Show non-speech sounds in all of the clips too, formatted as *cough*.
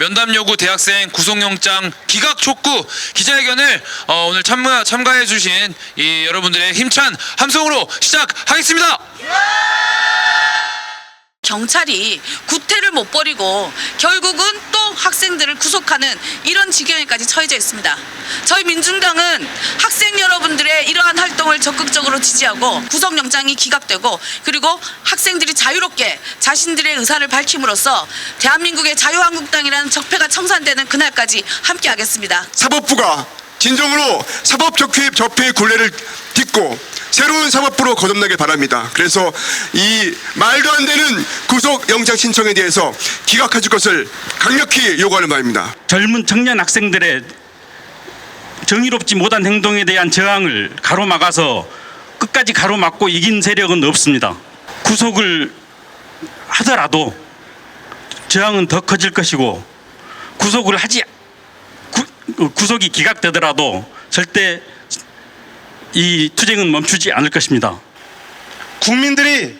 면담 요구 대학생 구속영장 기각 촉구 기자회견을 어, 오늘 참가, 참가해주신 이 여러분들의 힘찬 함성으로 시작하겠습니다. 경찰이 구태를 못 버리고 결국은 또 학생들을 구속하는 이런 지경에까지 처해져 있습니다. 저희 민중당은 학생 여러분들의 이러한 활동을 적극적으로 지지하고 구속영장이 기각되고 그리고 학생들이 자유롭게 자신들의 의사를 밝힘으로써 대한민국의 자유한국당이라는 적폐가 청산되는 그날까지 함께하겠습니다. 사법부가 진정으로 사법 적폐 적폐의 굴레를 딛고 새로운 사법부로 거듭나길 바랍니다. 그래서 이 말도 안 되는 구속 영장 신청에 대해서 기각해 줄 것을 강력히 요구하는 바입니다. 젊은 청년 학생들의 정의롭지 못한 행동에 대한 저항을 가로막아서 끝까지 가로막고 이긴 세력은 없습니다. 구속을 하더라도 저항은 더 커질 것이고 구속을 하지 구, 구속이 기각되더라도 절대 이 투쟁은 멈추지 않을 것입니다. 국민들이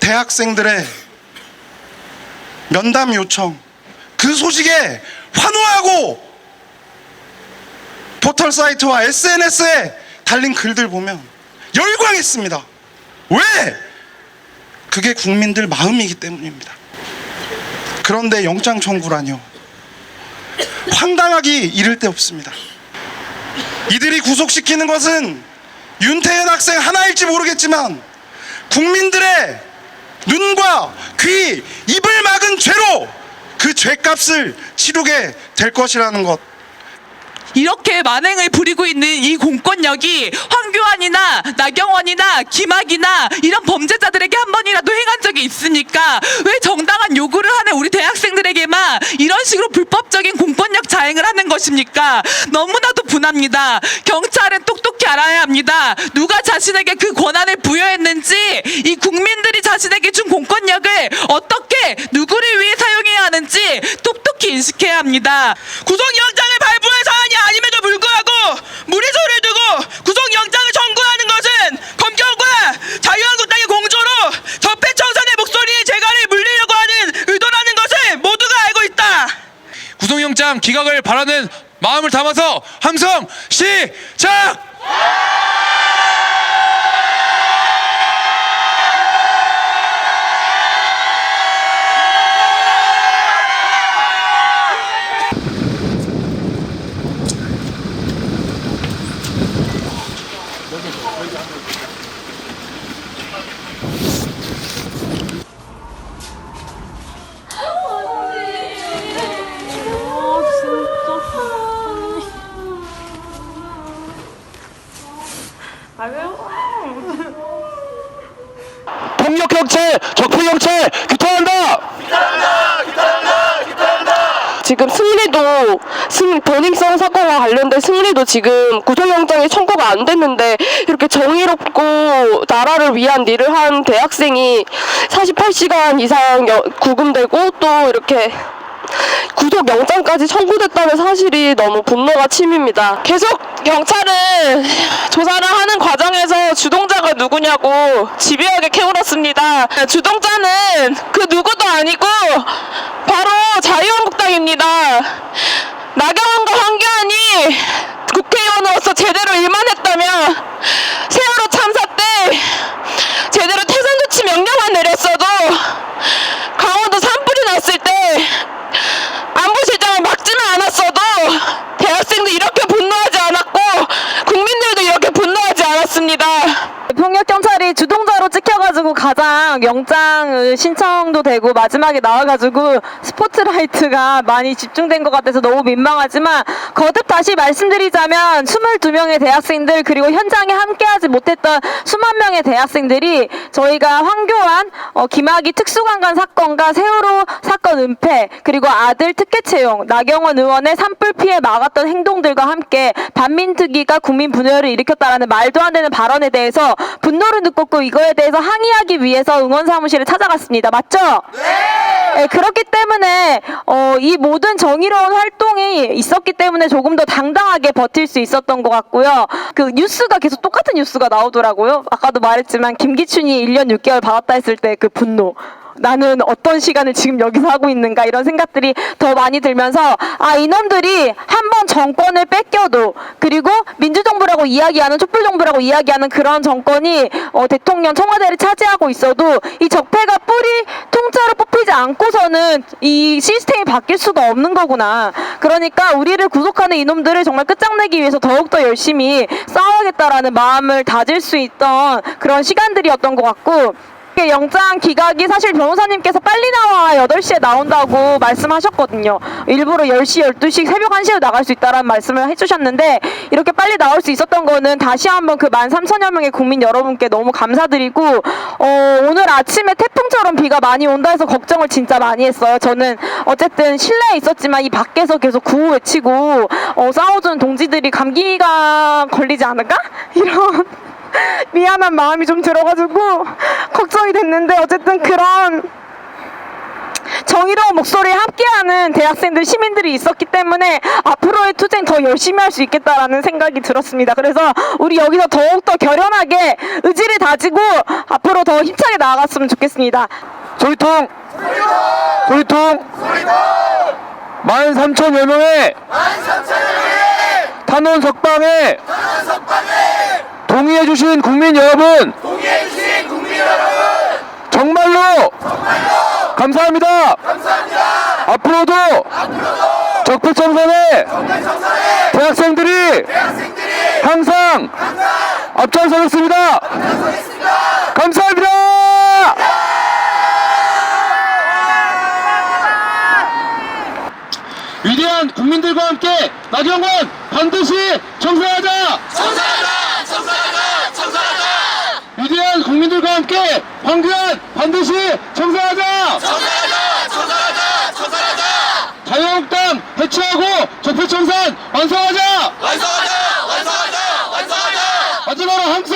대학생들의 면담 요청 그 소식에 환호하고 포털 사이트와 SNS에 달린 글들 보면 열광했습니다. 왜? 그게 국민들 마음이기 때문입니다. 그런데 영장 청구라뇨. 황당하기 이를 데 없습니다. 이들이 구속시키는 것은 윤태현 학생 하나일지 모르겠지만 국민들의 눈과 귀, 입을 막은 죄로 그 죄값을 치르게 될 것이라는 것. 이렇게 만행을 부리고 있는 이 공권력이 황교안이나 나경원이나 김학이나 이런 범죄자들에게 한 번이라도 행한 적이 있습니까? 왜 정당한 요구를 하는 우리 대학생들에게만 이런 식으로 불법적인 공권력 자행을 하는 것입니까? 너무나도 분합니다. 경찰은 똑똑히 알아야 합니다. 누가 자신에게 그 권한을 부여했는지 이 국민들이 자신에게 준 공권력을 어떻게 누구를 위해 사용해야 하는지 똑똑히 인식해야 합니다. 구속영장을 발부한 사안이 아님에도 불구하고 무리소를 두고 구속영장을 청구하는 것은 검경과 자유한국당의 공조로 적폐청산의 목소리의 재갈을 물리려고 하는 의도라는 것을 모두가 알고 있다. 구속영장 기각을 바라는 마음을 담아서 함성 시작! 폭력 경찰, 적폐 경찰 규탄한다. 지금 승리도 승 버닝썬 사건과 관련된 승리도 지금 구속영장이 청구가 안 됐는데 이렇게 정의롭고 나라를 위한 일을 한 대학생이 48시간 이상 여- 구금되고 또 이렇게 구속영장까지 청구됐다는 사실이 너무 분노가 침입니다. 계속 경찰은 조사를 하는 과정에서 주동자가 누구냐고 집요하게 캐물었습니다. 주동자는 그 누구도 아니고 바로 자유한국당입니다. 나경원과 황교안이 국회의원으로서 제대로 일만 했다면 세월호 참사 때 제대로 태산 조치 명령만 내렸어도 산불이 났을 때 안보실장을 막지는 않았어도 대학생도 이렇게 분노하지 않았고 국민들도 이렇게 분노하지 않았습니다. 폭력 경찰이 주동자로 찍혀가지고 가장 영장 신청도 되고 마지막에 나와가지고 스포트라이트가 많이 집중된 것 같아서 너무 민망하지만 거듭 다시 말씀드리자면 22명의 대학생들 그리고 현장에 함께하지 못했던 수만 명의 대학생들이 저희가 황교안, 어, 김학의 특수관관 사건과 세월호 사건 은폐 그리고 아들 특혜 채용 나경원 의원의 산불 피해 막았던 행동들과 함께 반민특위가 국민 분열을 일으켰다라는 말도 안 되는 발언에 대해서 분노를 느꼈고 이거에 대해서 항의하기 위해서 응원 사무실을 찾아갔습니다. 맞죠? 네. 그렇기 때문에 어, 이 모든 정의로운 활동이 있었기 때문에 조금 더 당당하게 버틸 수 있었던 것 같고요. 그 뉴스가 계속 똑같은 뉴스가 나오더라고요. 아까도 말했지만 김기춘이 1년 6개월 받았다 했을 때 그 분노. 나는 어떤 시간을 지금 여기서 하고 있는가 이런 생각들이 더 많이 들면서 아 이놈들이 한 번 정권을 뺏겨도 그리고 민주정부라고 이야기하는 촛불정부라고 이야기하는 그런 정권이 어, 대통령 청와대를 차지하고 있어도 이 적폐가 뿌리 통째로 뽑히지 않고서는 이 시스템이 바뀔 수가 없는 거구나. 그러니까 우리를 구속하는 이놈들을 정말 끝장내기 위해서 더욱더 열심히 싸워야겠다라는 마음을 다질 수 있던 그런 시간들이었던 것 같고 영장 기각이 사실 변호사님께서 빨리 나와 8시에 나온다고 말씀하셨거든요. 일부러 10시, 12시, 새벽 1시에 나갈 수 있다라는 말씀을 해주셨는데 이렇게 빨리 나올 수 있었던 거는 다시 한번 그 13,000여 명의 국민 여러분께 너무 감사드리고 어, 오늘 아침에 태풍처럼 비가 많이 온다 해서 걱정을 진짜 많이 했어요. 저는 어쨌든 실내에 있었지만 이 밖에서 계속 구호 외치고 어, 싸워주는 동지들이 감기가 걸리지 않을까? *laughs* 이런 *laughs* 미안한 마음이 좀 들어가지고 걱정이 됐는데 어쨌든 그런 정의로운 목소리에 함께하는 대학생들 시민들이 있었기 때문에 앞으로의 투쟁 더 열심히 할 수 있겠다라는 생각이 들었습니다. 그래서 우리 여기서 더욱더 결연하게 의지를 다지고 앞으로 더 힘차게 나아갔으면 좋겠습니다. 소리통! 소리통! 13,000여 명의 탄원 석방에 동의해 주신 국민 여러분! 정말로 감사합니다! 앞으로도 적폐청산에 대학생들이 항상 앞장서겠습니다! 감사합니다! 위대한 국민들과 함께 나경원 반드시 청산하자! 청산하자! 청산하자! 청산하자! 위대한 국민들과 함께 황교안 반드시 청산하자! 청산하자! 청산하자! 청산하자! 자유한국당 해체하고 적폐청산 완성하자! 완성하자! 완성하자! 완성하자! 마지막으로 발상!